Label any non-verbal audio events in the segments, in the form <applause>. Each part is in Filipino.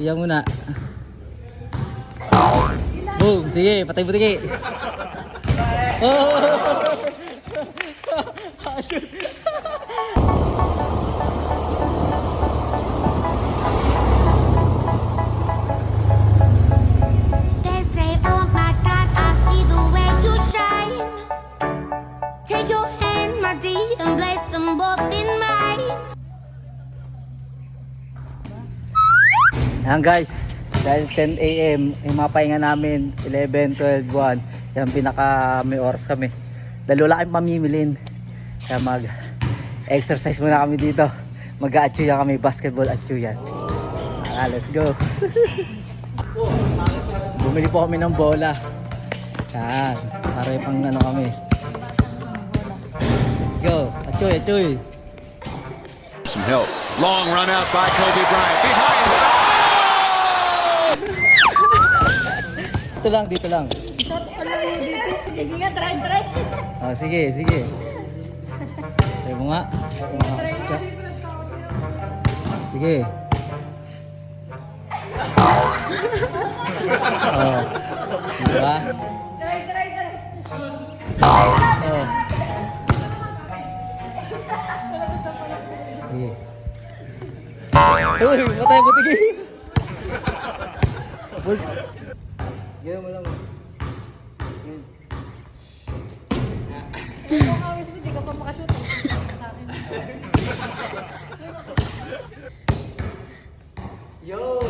Iyan muna. Boom! Sige, patay mo tigi. Oh! <laughs> Ayan guys, dahil 10 a.m. yung mga pahinga namin, 11, 12, 1. Yan pinaka may oras kami. Dahil wala kaming pamimilin. Kaya mag exercise muna kami dito. mag yan kami, basketball atcho yan. Ah, let's go. <laughs> Bumili po kami ng bola. Yan, para pang ano kami. Go, atchoy, atchoy. Some help. Long run out by Kobe Bryant. Behind. Dito lang, dito lang. Sige nga, try, try. Ah, sige, sige. Sabi mo nga. Sige. oh. Diba? Try, try, try. Oh. Sige. Uy, patay mo tigil. Bul- Ganyan mo lang. Ganyan. Kung kawis mo, di ka pa makashoot. Sa akin. Yo!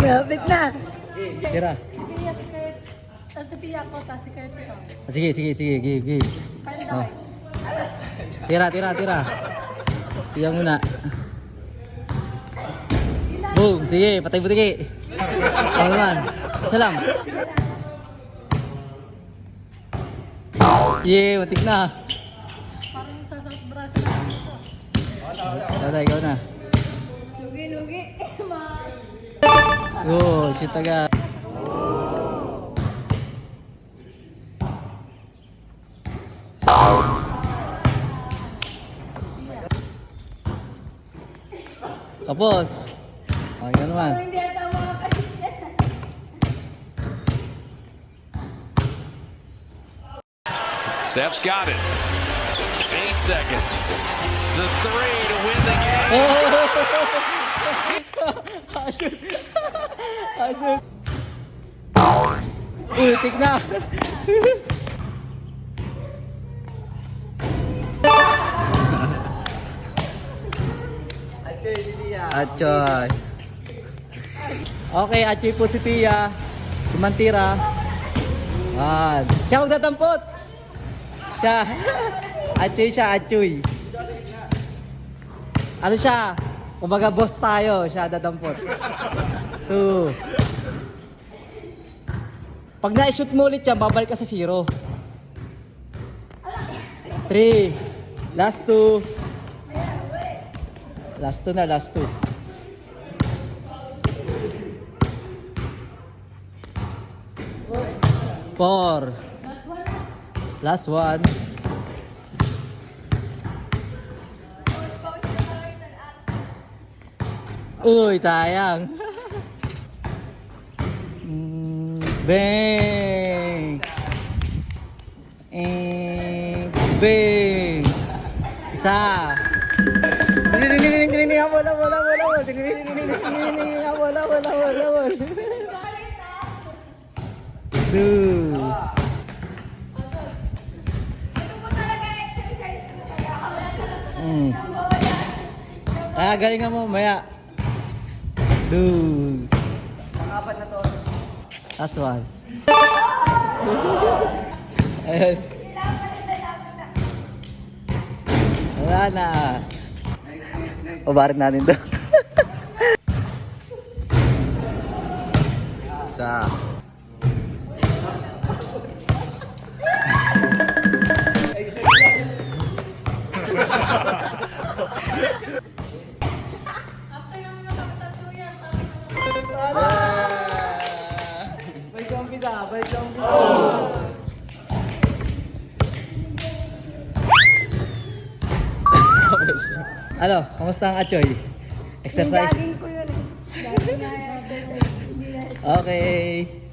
Malapit na. Tira. Si Pia, si Kurt. Ah, si Pia ko, tapos si Kurt ito. Ah, Sige, sige, sige. Find Oh. out. Tira, tira, tira. Iyan muna. Boom! Sige, patay mo tigi. Ano naman? Isa lang. Yeah, matik na. Parang sa South Brazil na dito. Tata, ikaw na. Lugi, lugi. Oh, shoot agad. Tapos. Okay ka naman. Hindi ata mga kasi. Steph's got it. Eight seconds. The three to win the game. Oh! Shoot! Shoot! Utik na! Achoy. Okay, Achoy po si Tia. Si Mantira. Yan. Siya magdadampot. Siya. <laughs> Achoy siya, Achoy. Ano siya? Kumbaga boss tayo, siya dadampot. Two. Pag na-shoot mo ulit siya, babalik ka sa zero. Three. Last two. Last two na, last two. Four. Last one. Uy, sayang. Mm, Bang! Eh, bang! Isa! Wala, wala, wala, wala. Ding, ding, ding, ding, ding, ding, ding, wala, wala, wala, wala. Two. Mm. Ah, galingan mo maya. Two. Apat na to. Last one. Ayun. <laughs> Wala na. Pabarin natin to. <laughs> Sa. After namin matapos ang tuyan, parang Balik ka umpisa, balik ka umpisa. Tapos. Ano, kamusta ang Achoy? Exercise? Jogging ko yun eh. Jogging nga yan. Okay.